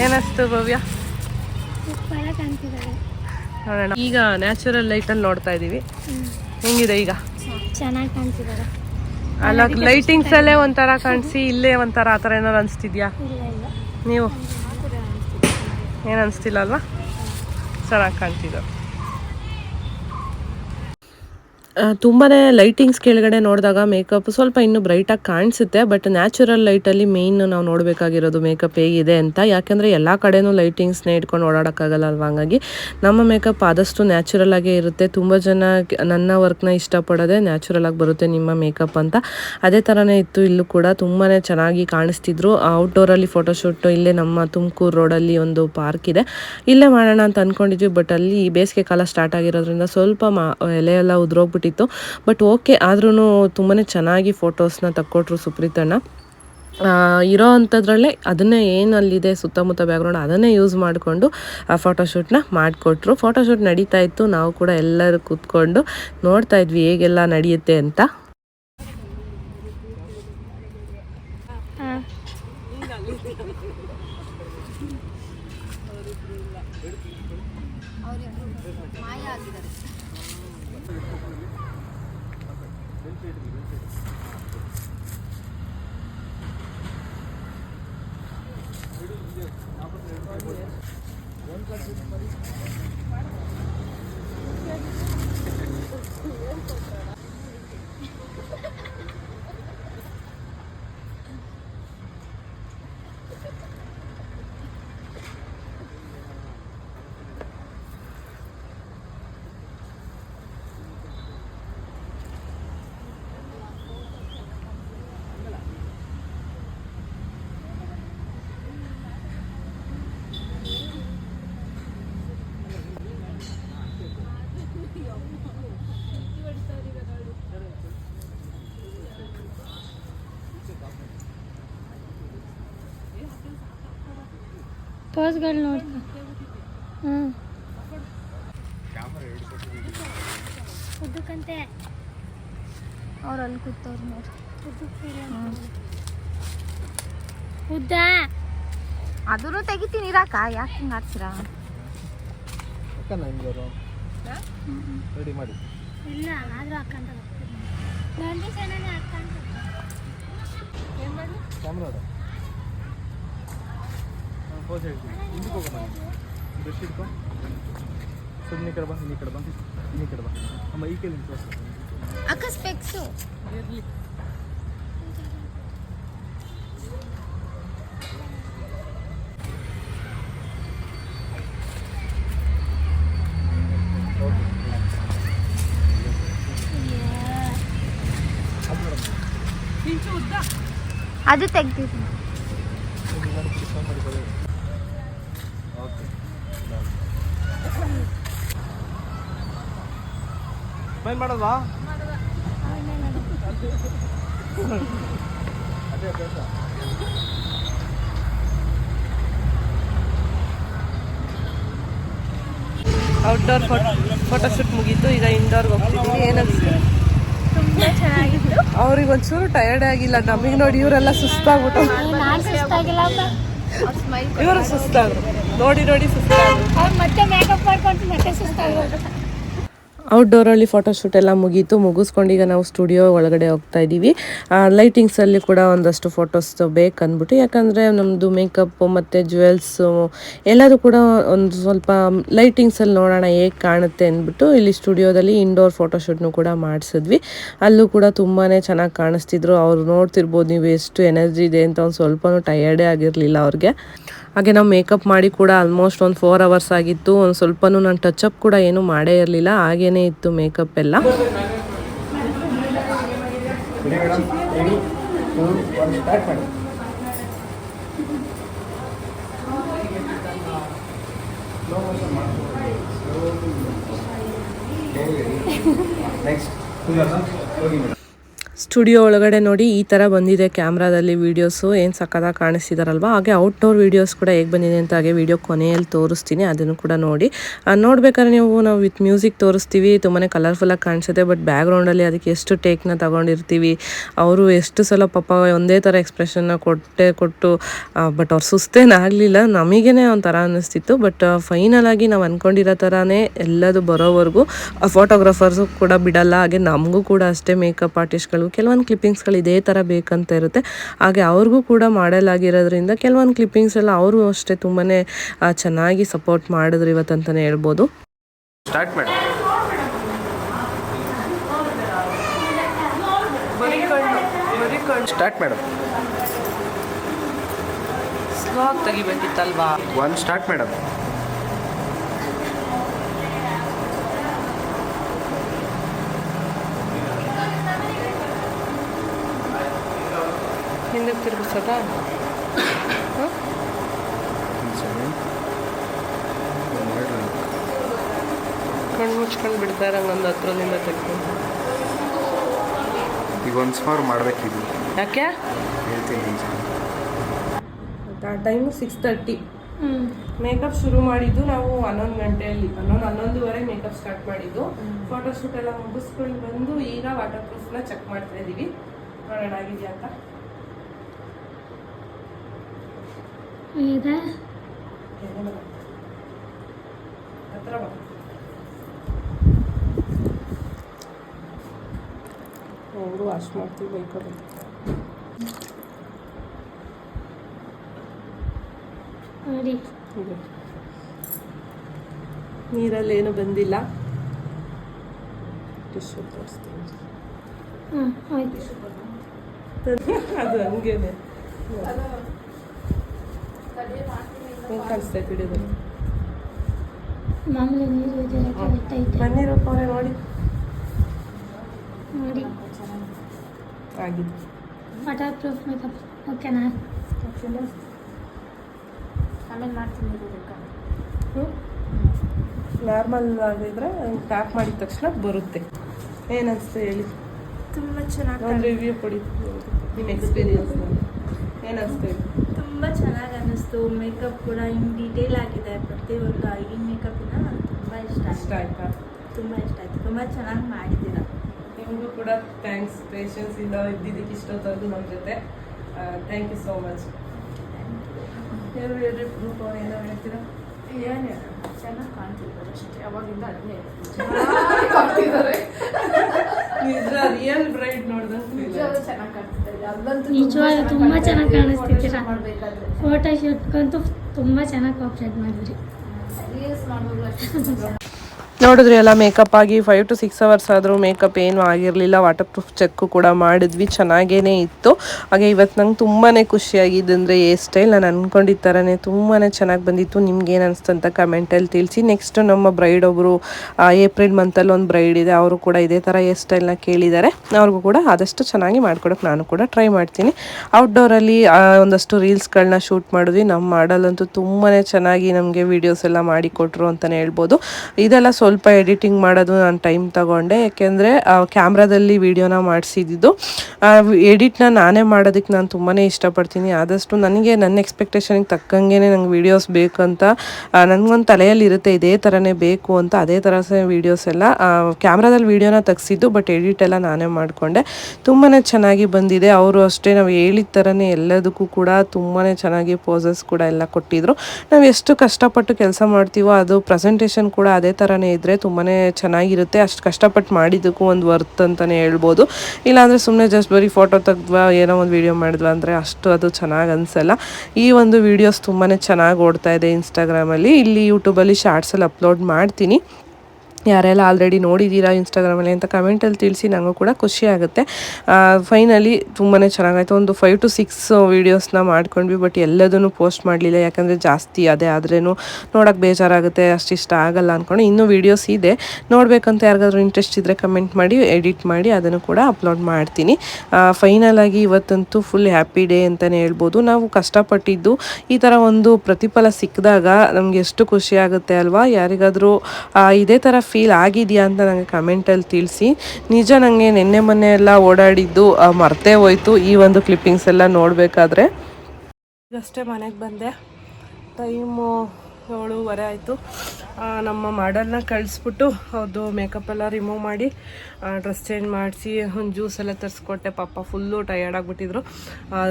ಏನಿಸ್ತು ಭವ್ಯ? ಕಾಣ್ತಿದ್ದಾರೆ. ನೋಡೋಣ. ಈಗ ನ್ಯಾಚುರಲ್ ಲೈಟಲ್ಲಿ ನೋಡ್ತಾ ಇದ್ದೀವಿ. ಹೆಂಗಿದೆ ಈಗ? ಚೆನ್ನಾಗಿ ಕಾಣ್ತಿದ್ದಾರೆ. ಅಲ್ಲ ಲೈಟಿಂಗ್ಸ್ ಅಲ್ಲೇ ಒಂಥರ ಕಾಣಿಸಿ ಇಲ್ಲೇ ಒಂಥರ ಆ ಥರ ಏನಾರು ಅನಿಸ್ತಿದ್ಯಾ? ಇಲ್ಲ ಇಲ್ಲ. ನೀವು? ಏನು ಅನಿಸ್ತಿಲ್ಲ ಅಲ್ವಾ? ಚೆನ್ನಾಗಿ ಕಾಣ್ತಿದ್ದು. ತುಂಬಾ ಲೈಟಿಂಗ್ಸ್ ಕೆಳಗಡೆ ನೋಡಿದಾಗ ಮೇಕಪ್ ಸ್ವಲ್ಪ ಇನ್ನೂ ಬ್ರೈಟಾಗಿ ಕಾಣಿಸುತ್ತೆ ಬಟ್ ನ್ಯಾಚುರಲ್ ಲೈಟಲ್ಲಿ ಮೇಯ್ನ್ ನಾವು ನೋಡಬೇಕಾಗಿರೋದು ಮೇಕಪ್ ಹೇಗಿದೆ ಅಂತ. ಯಾಕೆಂದರೆ ಎಲ್ಲ ಕಡೆನೂ ಲೈಟಿಂಗ್ಸ್ನೇ ಇಟ್ಕೊಂಡು ಓಡಾಡೋಕ್ಕಾಗಲ್ಲ ಅಲ್ವಾ ಹಂಗಾಗಿ. ನಮ್ಮ ಮೇಕಪ್ ಆದಷ್ಟು ನ್ಯಾಚುರಲ್ ಆಗೇ ಇರುತ್ತೆ. ತುಂಬ ಜನ ನನ್ನ ವರ್ಕ್ನ ಇಷ್ಟಪಡೋದೇ ನ್ಯಾಚುರಲ್ ಆಗಿ ಬರುತ್ತೆ ನಿಮ್ಮ ಮೇಕಪ್ ಅಂತ. ಅದೇ ಥರನೇ ಇತ್ತು, ಇಲ್ಲೂ ಕೂಡ ತುಂಬಾ ಚೆನ್ನಾಗಿ ಕಾಣಿಸ್ತಿದ್ರು. ಔಟ್ಡೋರಲ್ಲಿ ಫೋಟೋಶೂಟ್ ಇಲ್ಲೇ ನಮ್ಮ ತುಮಕೂರು ರೋಡಲ್ಲಿ ಒಂದು ಪಾರ್ಕ್ ಇದೆ. ಇಲ್ಲೇ ಮಾಡೋಣ ಅಂತ ಅಂದ್ಕೊಂಡಿದ್ವಿ ಬಟ್ ಅಲ್ಲಿ ಬೇಸಿಗೆ ಕಾಲ ಸ್ಟಾರ್ಟ್ ಆಗಿರೋದ್ರಿಂದ ಸ್ವಲ್ಪ ಮಾ ಎಲೆ ಎಲ್ಲ ಉದುರೋಗ್ಬಿಟ್ಟಿತ್ತು ಬಟ್ ಓಕೆ ಆದ್ರೂ ತುಂಬಾ ಚೆನ್ನಾಗಿ ಫೋಟೋಸ್ನ ತಕ್ಕೊಟ್ರು ಸುಪ್ರೀತಣ್ಣ. ಇರೋ ಅಂಥದ್ರಲ್ಲೇ ಅದನ್ನೇ ಏನಲ್ಲಿದೆ ಸುತ್ತಮುತ್ತ ಬ್ಯಾಗ್ರೌಂಡ್ ಅದನ್ನೇ ಯೂಸ್ ಮಾಡಿಕೊಂಡು ಆ ಫೋಟೋಶೂಟ್ನ ಮಾಡಿಕೊಟ್ರು. ಫೋಟೋಶೂಟ್ ನಡೀತಾ ಇತ್ತು, ನಾವು ಕೂಡ ಎಲ್ಲರೂ ಕೂತ್ಕೊಂಡು ನೋಡ್ತಾ ಇದ್ವಿ, ಹೇಗೆಲ್ಲ ನಡೆಯುತ್ತೆ ಅಂತ ಹಾಂ ಪೋಸ್ಗಳು ನೋಡಿ. ಹ್ಞೂ. ಉದ್ದಕ್ಕಂತೆ. ಅವ್ರು ಅಲ್ಲಿ ಕೂತವ್ರು ನೋಡಿ. ಉದ್ದ. ಅದನ್ನು ತೆಗಿತೀನಿ ಇರಾಕ ಯಾಕೆ ಹಿಂಗೆ ಹಾಕ್ತೀರಾ ರೆಡಿ ಮಾಡಿ. ಇಲ್ಲ ಆದ್ರೂ ಹಾಕಂತ ಕ್ಯಾಮ್ರಾ ಪೋಸ್ ಹೇಳ್ತೀನಿ ಹಿಂದಕ್ಕೆ ಹೋಗೋಣ ಬ್ರಷ್ ಹಿಡ್ಕೊ ಸುಮ್ಮನೆ ಕಡೆ ಬಾ ಇನ್ನಿ ಕಡೆ ಬಾ ಇನ್ನಿ ಕಡೆ ಬಾ ಅಮ್ಮ ಈ ಕಡೆ ತೋರಿಸ ಅಕ್ಕ ಸ್ಪೆಕ್ಸು ಅದು ತೆಗ್ದಿದ್ದೀನಿ ಓಕೆ ಸ್ಮೈಲ್ ಮಾಡೋದಾ? ಅದೇ ಔಟ್ಡೋರ್ ಫೋಟೋ ಫೋಟೋಶೂಟ್ ಮುಗೀತು ಈಗ ಇಂಡೋರ್ಗೆ ಹೋಗ್ತಿದ್ದೀವಿ ಏನನ್ಸುತ್ತೆ ತುಂಬ ಚೆನ್ನಾಗಿತ್ತು. ಅವ್ರಿಗೆ ಒಂಚೂರು ಟಯರ್ಡ್ ಆಗಿಲ್ಲ. ನಮಗೆ ನೋಡಿ ಇವರೆಲ್ಲ ಸುಸ್ತಾಗ್ಬಿಟ್ಟು. ನಾನು ಸುಸ್ತಾಗಿಲ್ಲ ಇವರು ಸುಸ್ತಾದ್ರು. ನೋಡಿ ನೋಡಿ ಸುಸ್ತಾದ್ರು. ಅವ್ರು ಮತ್ತೆ ಮೇಕಪ್ ಮಾಡ್ಕೊಂಡು ಮತ್ತೆ ಸುಸ್ತಾಗೋದು ಔಟ್ಡೋರಲ್ಲಿ ಫೋಟೋಶೂಟ್ ಎಲ್ಲ ಮುಗೀತು. ಮುಗಿಸ್ಕೊಂಡು ಈಗ ನಾವು ಸ್ಟುಡಿಯೋ ಒಳಗಡೆ ಹೋಗ್ತಾ ಇದ್ದೀವಿ ಲೈಟಿಂಗ್ಸಲ್ಲಿ ಕೂಡ ಒಂದಷ್ಟು ಫೋಟೋಸ್ ಬೇಕಂದ್ಬಿಟ್ಟು ಯಾಕಂದರೆ ನಮ್ಮದು ಮೇಕಪ್ಪು ಮತ್ತು ಜ್ಯುವೆಲ್ಸು ಎಲ್ಲರೂ ಕೂಡ ಒಂದು ಸ್ವಲ್ಪ ಲೈಟಿಂಗ್ಸಲ್ಲಿ ನೋಡೋಣ ಹೇಗೆ ಕಾಣುತ್ತೆ ಅಂದ್ಬಿಟ್ಟು ಇಲ್ಲಿ ಸ್ಟುಡಿಯೋದಲ್ಲಿ ಇಂಡೋರ್ ಫೋಟೋಶೂಟ್ನು ಕೂಡ ಮಾಡಿಸಿದ್ವಿ. ಅಲ್ಲೂ ಕೂಡ ತುಂಬಾ ಚೆನ್ನಾಗಿ ಕಾಣಿಸ್ತಿದ್ರು. ಅವ್ರು ನೋಡ್ತಿರ್ಬೋದು, ನೀವು ಎಷ್ಟು ಎನರ್ಜಿ ಇದೆ ಅಂತ ಒಂದು ಸ್ವಲ್ಪನೂ ಟಯರ್ಡೇ ಆಗಿರಲಿಲ್ಲ ಅವ್ರಿಗೆ. ಹಾಗೆ ನಾವು ಮೇಕಪ್ ಮಾಡಿ ಕೂಡ ಆಲ್ಮೋಸ್ಟ್ ಒಂದು ಫೋರ್ ಅವರ್ಸ್ ಆಗಿತ್ತು. ಒಂದು ಸ್ವಲ್ಪನೂ ನಾನು ಟಚಪ್ ಕೂಡ ಏನು ಮಾಡೇ ಇರಲಿಲ್ಲ. ಹಾಗೇನೇ ಇತ್ತು ಮೇಕಪ್ ಎಲ್ಲ. ನೆಕ್ಸ್ಟ್ ಹೋಗಿ ಸ್ಟುಡಿಯೋ ಒಳಗಡೆ ನೋಡಿ ಈ ಥರ ಬಂದಿದೆ ಕ್ಯಾಮ್ರಾದಲ್ಲಿ ವೀಡಿಯೋಸು. ಏನು ಸಕ್ಕತ್ತಾಗಿ ಕಾಣಿಸ್ತಿದಾರಲ್ವ? ಹಾಗೆ ಔಟ್ಡೋರ್ ವೀಡಿಯೋಸ್ ಕೂಡ ಹೇಗೆ ಬಂದಿದೆ ಅಂತ ಹಾಗೆ ವೀಡಿಯೋ ಕೊನೆಯಲ್ಲಿ ತೋರಿಸ್ತೀನಿ, ಅದನ್ನು ಕೂಡ ನೋಡಿ. ನೋಡಬೇಕಾದ್ರೆ ನೀವು, ನಾವು ವಿತ್ ಮ್ಯೂಸಿಕ್ ತೋರಿಸ್ತೀವಿ ತುಂಬಾ ಕಲರ್ಫುಲ್ಲಾಗಿ ಕಾಣಿಸುತ್ತೆ, ಬಟ್ ಬ್ಯಾಕ್ಗ್ರೌಂಡಲ್ಲಿ ಅದಕ್ಕೆ ಎಷ್ಟು ಟೇಕ್ನ ತಗೊಂಡಿರ್ತೀವಿ, ಅವರು ಎಷ್ಟು ಸಲ ಪಾಪ ಒಂದೇ ಥರ ಎಕ್ಸ್ಪ್ರೆಷನ್ನ ಕೊಟ್ಟೆ ಕೊಟ್ಟು ಬಟ್ ಅವ್ರು ಸುಸ್ತೇನಾಗಲಿಲ್ಲ ನಮಗೇನೆ ಒಂಥರ ಅನ್ನಿಸ್ತಿತ್ತು, ಬಟ್ ಫೈನಲ್ ಆಗಿ ನಾವು ಅಂದ್ಕೊಂಡಿರೋ ಥರನೇ ಎಲ್ಲದು ಬರೋವರೆಗೂ ಫೋಟೋಗ್ರಾಫರ್ಸು ಕೂಡ ಬಿಡಲ್ಲ, ಹಾಗೆ ನಮಗೂ ಕೂಡ ಅಷ್ಟೇ ಮೇಕಪ್ ಆರ್ಟಿಸ್ಟ್ಗಳು ಕೆಲವೊಂದು ಕ್ಲಿಪ್ಪಿಂಗ್ಸ್ಗಳು ಇದೇ ಥರ ಬೇಕಂತ ಇರುತ್ತೆ. ಹಾಗೆ ಅವ್ರಿಗೂ ಕೂಡ ಮಾಡೆಲ್ ಆಗಿರೋದ್ರಿಂದ ಕೆಲವೊಂದು ಕ್ಲಿಪ್ಪಿಂಗ್ಸ್ ಎಲ್ಲ ಅವರು ಅಷ್ಟೇ ತುಂಬಾ ಚೆನ್ನಾಗಿ ಸಪೋರ್ಟ್ ಮಾಡಿದ್ರು ಇವತ್ತಂತಲೇ ಹೇಳ್ಬೋದು. Start madam start madam vlog ತೆಗಿಬೇಕಿತ್ತಲ್ವಾ? ಒಂದು ಸ್ಟಾರ್ಟ್ ಮೇಡಮ್ ಹಿಂದಕ್ಕೆ ತಿರುಗಿಸೋದಾ? ಕಣ್ಣು ಮುಚ್ಕೊಂಡು ಬಿಡ್ತಾ ಇರಂಗೆ ಒಂದು ಹತ್ರದಿಂದ ಈಗ ಒಂದು ಮಾಡಬೇಕಿದ್ದು ಯಾಕೆ? ಹೇಳ್ತೀನಿ ಟೈಮು ಸಿಕ್ಸ್ ತರ್ಟಿ ಮೇಕಪ್ ಶುರು ಮಾಡಿದ್ದು ನಾವು ಹನ್ನೊಂದು ಗಂಟೆಯಲ್ಲಿ ಹನ್ನೊಂದು ಹನ್ನೊಂದುವರೆ ಮೇಕಪ್ ಸ್ಟಾರ್ಟ್ ಮಾಡಿದ್ದು. ಫೋಟೋಶೂಟ್ ಎಲ್ಲ ಮುಗಿಸ್ಕೊಂಡು ಬಂದು ಈಗ ವಾಟರ್ ಪ್ರೂಫ್ನ ಚೆಕ್ ಮಾಡ್ತಾ ಇದ್ದೀವಿ ನೋಡೋಣ ಆಗಿದೆಯಾ ಅಂತ? ಇದೆ. ಅವರು ವಾಶ್ ಮಾಡ್ತೀವಿ ಬೈಕೋದು ನೋಡಿ. ನೀರಲ್ಲಿ ಏನು ಬಂದಿಲ್ಲ? ಟಿಶ್ಯೂ ತೋರಿಸ್ತೀನಿ. ಅದು ಹಂಗೇನೆ. ಹೆಂಗೆ ಕಾಣಿಸ್ತೈತೆ ಹಿಡಿಯೋದು ಮಾಮೂಲಿ ನೀರು ನೋಡಿ. ನೋಡಿ. ಆಗಿದೆ. ವಾಟರ್ ಪ್ರೂಫ್ ಮೇಕಪ್ ಓಕೆನಾ ಆಮೇಲೆ ಮಾಡ್ತೀನಿ ನಾರ್ಮಲ್ ಆಗಿದ್ರೆ ಟ್ಯಾಪ್ ಮಾಡಿದ ತಕ್ಷಣ ಬರುತ್ತೆ. ಏನನ್ಸ್ತು ಹೇಳಿ? ತುಂಬ ಚೆನ್ನಾಗಿ ಒಂದು ರಿವ್ಯೂ ಕೊಡಿ. ನಿಮ್ಮ ಎಕ್ಸ್ಪೀರಿಯನ್ಸ್ ಏನನ್ಸ್ತು ಹೇಳಿ? ತುಂಬ ಚೆನ್ನಾಗಿ ಅನ್ನಿಸ್ತು. ಮೇಕಪ್ ಕೂಡ ಇನ್ ಡೀಟೇಲ್ ಆಗಿದೆ. ಪ್ರತಿಯೊಂದು ಐ ಮೇಕಪ್ಪಿನ ತುಂಬ ಇಷ್ಟ ಇಷ್ಟ ಆಯಿತು? ತುಂಬ ಇಷ್ಟ ಆಯಿತು. ತುಂಬ ಚೆನ್ನಾಗಿ ಮಾಡಿದ್ದೀರ? ನಿಮಗೂ ಕೂಡ ಥ್ಯಾಂಕ್ಸ್ ಪೇಷನ್ಸ್ ಇಂದ ಇದ್ದಿದ್ದಕ್ಕೆ ಇಷ್ಟೊತ್ತವರೆಗೂ ನಮ್ಮ ಜೊತೆ. ಥ್ಯಾಂಕ್ ಯು ಸೋ ಮಚ್ ಏನು ಹೇಳ್ರಿ? ಗ್ರೂಪ್ ಅವ್ರು ಏನೋ ಹೇಳ್ತೀರಾ? ಏನು ಚೆನ್ನಾಗಿ ಕಾಣ್ತಿದ್ದಾರೆ ಅಷ್ಟೇ. ಅವಾಗಿಂದ ಅದನ್ನೇ ನಿಜ ರಿಯಲ್ ಬ್ರೈಟ್ ನೋಡಿದ್ರೆ ಚೆನ್ನಾಗಿ ಕಾಣ್ತಿದ್ದಾರೆ ನಿಜವಾಗ್ಲೂ ತುಂಬ ಚೆನ್ನಾಗಿ ಕಾಣಿಸ್ತಿದ್ದೀರಾ ಫೋಟೋ ಶೂಟ್ಗಂತೂ ತುಂಬಾ ಚೆನ್ನಾಗಿ ಕಾಪ್ರೇಟ್ ಮಾಡಿದ್ರಿ. ನೋಡಿದ್ರಿ ಎಲ್ಲ ಮೇಕಪ್ ಆಗಿ ಫೈವ್ ಟು ಸಿಕ್ಸ್ ಅವರ್ಸ್ ಆದರೂ ಮೇಕಪ್ ಏನು ಆಗಿರಲಿಲ್ಲ. ವಾಟರ್ ಪ್ರೂಫ್ ಚೆಕ್ಕು ಕೂಡ ಮಾಡಿದ್ವಿ. ಚೆನ್ನಾಗೇ ಇತ್ತು. ಹಾಗೆ ಇವತ್ತು ನಂಗೆ ತುಂಬಾ ಖುಷಿಯಾಗಿದ್ದಂದರೆ ಏರ್ ಸ್ಟೈಲ್ ನಾನು ಅಂದ್ಕೊಂಡಿದ್ದ ಥರನೇ ತುಂಬಾ ಚೆನ್ನಾಗಿ ಬಂದಿತ್ತು. ನಿಮ್ಗೇನು ಅನಿಸ್ತು ಅಂತ ಕಮೆಂಟಲ್ಲಿ ತಿಳಿಸಿ. ನೆಕ್ಸ್ಟ್ ನಮ್ಮ ಬ್ರೈಡ್ ಒಬ್ಬರು ಏಪ್ರಿಲ್ ಮಂತಲ್ಲಿ ಒಂದು ಬ್ರೈಡ್ ಇದೆ. ಅವರು ಕೂಡ ಇದೇ ಥರ ಏರ್ ಸ್ಟೈಲ್ನ ಕೇಳಿದ್ದಾರೆ ಅವ್ರಿಗೂ ಕೂಡ ಆದಷ್ಟು ಚೆನ್ನಾಗಿ ಮಾಡ್ಕೊಡೋಕೆ ನಾನು ಕೂಡ ಟ್ರೈ ಮಾಡ್ತೀನಿ. ಔಟ್ಡೋರಲ್ಲಿ ಒಂದಷ್ಟು ರೀಲ್ಸ್ಗಳನ್ನ ಶೂಟ್ ಮಾಡಿದ್ವಿ. ನಮ್ಮ ಮಾಡಲ್ಲಂತೂ ತುಂಬಾ ಚೆನ್ನಾಗಿ ನಮಗೆ ವೀಡಿಯೋಸ್ ಎಲ್ಲ ಮಾಡಿಕೊಟ್ರು ಅಂತಲೇ ಹೇಳ್ಬೋದು. ಇದೆಲ್ಲ ಸ್ವಲ್ಪ ಎಡಿಟಿಂಗ್ ಮಾಡೋದು ನಾನು ಟೈಮ್ ತಗೊಂಡೆ, ಯಾಕೆಂದರೆ ಕ್ಯಾಮ್ರಾದಲ್ಲಿ ವೀಡಿಯೋನ ಮಾಡಿಸಿದ್ದು. ಎಡಿಟ್ನ ನಾನೇ ಮಾಡೋದಕ್ಕೆ ನಾನು ತುಂಬಾ ಇಷ್ಟಪಡ್ತೀನಿ. ಆದಷ್ಟು ನನಗೆ, ನನ್ನ ಎಕ್ಸ್ಪೆಕ್ಟೇಷನಿಗೆ ತಕ್ಕಂಗೆ ನಂಗೆ ವೀಡಿಯೋಸ್ ಬೇಕಂತ ನನಗೊಂದು ತಲೆಯಲ್ಲಿ ಇರುತ್ತೆ, ಇದೇ ಥರನೇ ಬೇಕು ಅಂತ, ಅದೇ ಥರ ವೀಡಿಯೋಸ್ ಎಲ್ಲ ಕ್ಯಾಮ್ರಾದಲ್ಲಿ ವೀಡಿಯೋನ ತೆಗ್ಸಿದ್ದು, ಬಟ್ ಎಡಿಟ್ ಎಲ್ಲ ನಾನೇ ಮಾಡಿಕೊಂಡೆ. ತುಂಬಾ ಚೆನ್ನಾಗಿ ಬಂದಿದೆ. ಅವರು ಅಷ್ಟೇ, ನಾವು ಹೇಳಿದ ಥರನೇ ಎಲ್ಲದಕ್ಕೂ ಕೂಡ ತುಂಬಾ ಚೆನ್ನಾಗಿ ಪೋಸಸ್ ಕೂಡ ಎಲ್ಲ ಕೊಟ್ಟಿದ್ರು. ನಾವು ಎಷ್ಟು ಕಷ್ಟಪಟ್ಟು ಕೆಲಸ ಮಾಡ್ತೀವೋ, ಅದು ಪ್ರೆಸೆಂಟೇಷನ್ ಕೂಡ ಅದೇ ಥರನೇ ಇದ್ದರೆ ತುಂಬಾ ಚೆನ್ನಾಗಿರುತ್ತೆ. ಅಷ್ಟು ಕಷ್ಟಪಟ್ಟು ಮಾಡಿದ್ದಕ್ಕೂ ಒಂದು ವರ್ತ್ ಅಂತಲೇ ಹೇಳ್ಬೋದು. ಇಲ್ಲಾಂದರೆ ಸುಮ್ಮನೆ ಜಸ್ಟ್ ಬರೀ ಫೋಟೋ ತೆಗ್ದ್ವಾ, ಏನೋ ಒಂದು ವೀಡಿಯೋ ಮಾಡಿದ್ವಾ ಅಂದರೆ ಅಷ್ಟು ಅದು ಚೆನ್ನಾಗಿ ಅನಿಸಲ್ಲ. ಈ ಒಂದು ವೀಡಿಯೋಸ್ ತುಂಬಾ ಚೆನ್ನಾಗಿ ಓಡ್ತಾ ಇದೆ ಇನ್ಸ್ಟಾಗ್ರಾಮಲ್ಲಿ ಇಲ್ಲಿ ಯೂಟ್ಯೂಬಲ್ಲಿ ಶಾರ್ಟ್ಸಲ್ಲಿ ಅಪ್ಲೋಡ್ ಮಾಡ್ತೀನಿ. ಯಾರೆಲ್ಲ ಆಲ್ರೆಡಿ ನೋಡಿದ್ದೀರಾ ಇನ್ಸ್ಟಾಗ್ರಾಮಲ್ಲಿ ಅಂತ ಕಮೆಂಟಲ್ಲಿ ತಿಳಿಸಿ ನನಗೂ ಕೂಡ ಖುಷಿ ಆಗುತ್ತೆ. ಫೈನಲಿ ತುಂಬಾ ಚೆನ್ನಾಗಾಯ್ತು. ಒಂದು ಫೈವ್ ಟು ಸಿಕ್ಸ್ ವೀಡಿಯೋಸ್ನ ಮಾಡ್ಕೊಂಡ್ವಿ ಬಟ್ ಎಲ್ಲದನ್ನು ಪೋಸ್ಟ್ ಮಾಡಲಿಲ್ಲ. ಯಾಕಂದರೆ ಜಾಸ್ತಿ ಅದೇ ಆದ್ರೂ ನೋಡೋಕ್ಕೆ ಬೇಜಾರಾಗುತ್ತೆ, ಅಷ್ಟು ಇಷ್ಟ ಆಗಲ್ಲ ಅಂದ್ಕೊಂಡು ಇನ್ನೂ ವೀಡಿಯೋಸ್ ಇದೆ. ನೋಡಬೇಕಂತ ಯಾರಿಗಾದ್ರೂ ಇಂಟ್ರೆಸ್ಟ್ ಇದ್ದರೆ ಕಮೆಂಟ್ ಮಾಡಿ ಎಡಿಟ್ ಮಾಡಿ, ಅದನ್ನು ಕೂಡ ಅಪ್ಲೋಡ್ ಮಾಡ್ತೀನಿ. ಫೈನಲ್ ಆಗಿ ಇವತ್ತಂತೂ ಫುಲ್ ಹ್ಯಾಪಿ ಡೇ ಅಂತಲೇ ಹೇಳ್ಬೋದು. ನಾವು ಕಷ್ಟಪಟ್ಟಿದ್ದು ಈ ಥರ ಒಂದು ಪ್ರತಿಫಲ ಸಿಕ್ಕಿದಾಗ ನಮಗೆ ಎಷ್ಟು ಖುಷಿ ಆಗುತ್ತೆ ಅಲ್ವಾ? ಯಾರಿಗಾದರೂ ಇದೇ ಥರ ಫೀಲ್ ಆಗಿದೆಯಾ ಅಂತ ನನಗೆ ಕಮೆಂಟಲ್ಲಿ ತಿಳಿಸಿ. ನಿಜ ನನಗೆ ನಿನ್ನೆ ಮೊನ್ನೆ ಎಲ್ಲ ಓಡಾಡಿದ್ದು ಮರ್ತೇ ಹೋಯ್ತು. ಈ ಒಂದು ಕ್ಲಿಪ್ಪಿಂಗ್ಸ್ ಎಲ್ಲ ನೋಡಬೇಕಾದ್ರೆ. ಈಗಷ್ಟೇ ಮನೆಗೆ ಬಂದೆ. ಟೈಮು ಏಳುವರೆ ಆಯಿತು. ನಮ್ಮ ಮಾಡಲ್ನ ಕಳಿಸ್ಬಿಟ್ಟು ಮೇಕಪ್ ಎಲ್ಲ ರಿಮೂವ್ ಮಾಡಿ ಡ್ರೆಸ್ ಚೇಂಜ್ ಮಾಡಿಸಿ, ಒಂದು ಜ್ಯೂಸ್ ಎಲ್ಲ ತರಿಸ್ಕೊಟ್ಟೆ. ಪಾಪ ಫುಲ್ಲು ಟಯರ್ಡ್ ಆಗಿಬಿಟ್ಟಿದ್ರು.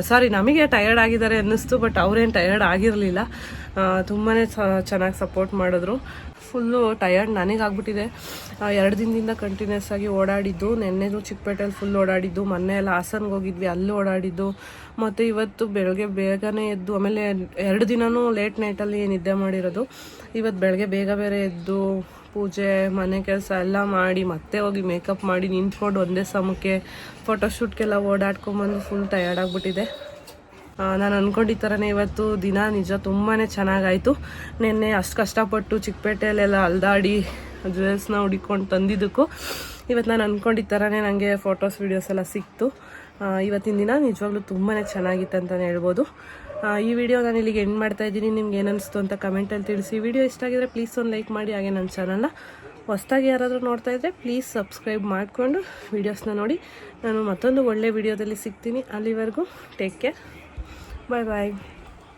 ಸಾರಿ ನಮಗೆ ಟಯರ್ಡ್ ಆಗಿದ್ದಾರೆ ಅನ್ನಿಸ್ತು ಬಟ್ ಅವ್ರೇನು ಟಯರ್ಡ್ ಆಗಿರಲಿಲ್ಲ. ತುಂಬಾ ಚೆನ್ನಾಗಿ ಸಪೋರ್ಟ್ ಮಾಡಿದ್ರು. ಫುಲ್ಲು ಟಯರ್ಡ್ ನನಗಾಗ್ಬಿಟ್ಟಿದೆ. ಎರಡು ದಿನದಿಂದ ಕಂಟಿನ್ಯೂಸ್ ಆಗಿ ಓಡಾಡಿದ್ದು, ನೆನ್ನೆದು ಚಿಕ್ಕಪೇಟೆಯಲ್ಲಿ ಫುಲ್ ಓಡಾಡಿದ್ದು, ಮೊನ್ನೆ ಎಲ್ಲ ಹಾಸನ್ಗೆ ಹೋಗಿದ್ವಿ, ಅಲ್ಲಿ ಓಡಾಡಿದ್ದು. ಮತ್ತು ಇವತ್ತು ಬೆಳಗ್ಗೆ ಬೇಗನೆ ಎದ್ದು, ಆಮೇಲೆ ಎರಡು ದಿನವೂ ಲೇಟ್ ನೈಟಲ್ಲಿ ನಿದ್ದೆ ಮಾಡಿರೋದು. ಇವತ್ತು ಬೆಳಗ್ಗೆ ಬೇಗ ಬೇರೆ ಎದ್ದು, ಪೂಜೆ, ಮನೆ ಕೆಲಸ ಎಲ್ಲ ಮಾಡಿ, ಮತ್ತೆ ಹೋಗಿ ಮೇಕಪ್ ಮಾಡಿ, ನಿಂತ್ಕೊಂಡು ಒಂದೇ ಸಮಕ್ಕೆ ಫೋಟೋಶೂಟ್ಗೆಲ್ಲ ಓಡಾಡ್ಕೊಂಬಂದು ಫುಲ್ ಟಯರ್ಡ್ ಆಗಿಬಿಟ್ಟಿದೆ. ನಾನು ಅಂದ್ಕೊಂಡಿದ್ದ ಥರನೇ ಇವತ್ತು ದಿನ ನಿಜ ತುಂಬಾ ಚೆನ್ನಾಗಾಯಿತು. ನಿನ್ನೆ ಅಷ್ಟು ಕಷ್ಟಪಟ್ಟು ಚಿಕ್ಕಪೇಟೆಯಲ್ಲೆಲ್ಲ ಅಲ್ದಾಡಿ ಜ್ಯುವೆಲ್ಸ್ನ ಹುಡಿಕೊಂಡು ತಂದಿದ್ದಕ್ಕೂ. ಇವತ್ತು ನಾನು ಅಂದ್ಕೊಂಡಿದ್ದ ಥರನೇ ನನಗೆ ಫೋಟೋಸ್ ವೀಡಿಯೋಸ್ ಎಲ್ಲ ಸಿಕ್ತು. ಇವತ್ತಿನ ದಿನ ನಿಜವಾಗ್ಲೂ ತುಂಬಾ ಚೆನ್ನಾಗಿತ್ತು ಅಂತಲೇ ಹೇಳ್ಬೋದು. ಈ ವಿಡಿಯೋ ನಾನು ಇಲ್ಲಿಗೆ ಎಂಡ್ ಮಾಡ್ತಾ ಇದ್ದೀನಿ. ನಿಮ್ಗೆ ಏನಿಸ್ತು ಅಂತ ಕಮೆಂಟಲ್ಲಿ ತಿಳಿಸಿ. ವಿಡಿಯೋ ಇಷ್ಟ ಆಗಿದ್ರೆ ಪ್ಲೀಸ್ ಒಂದು ಲೈಕ್ ಮಾಡಿ, ಹಾಗೆ ನನ್ನ ಚಾನಲ್ನ ಹೊಸ್ದಾಗಿ ಯಾರಾದರೂ ನೋಡ್ತಾ ಇದ್ದರೆ ಪ್ಲೀಸ್ ಸಬ್ಸ್ಕ್ರೈಬ್ ಮಾಡಿಕೊಂಡು ವೀಡಿಯೋಸ್ನ ನೋಡಿ. ನಾನು ಮತ್ತೊಂದು ಒಳ್ಳೆ ವಿಡಿಯೋದಲ್ಲಿ ಸಿಗ್ತೀನಿ. ಅಲ್ಲಿವರೆಗೂ ಟೇಕ್ ಕೇರ್ Bye bye.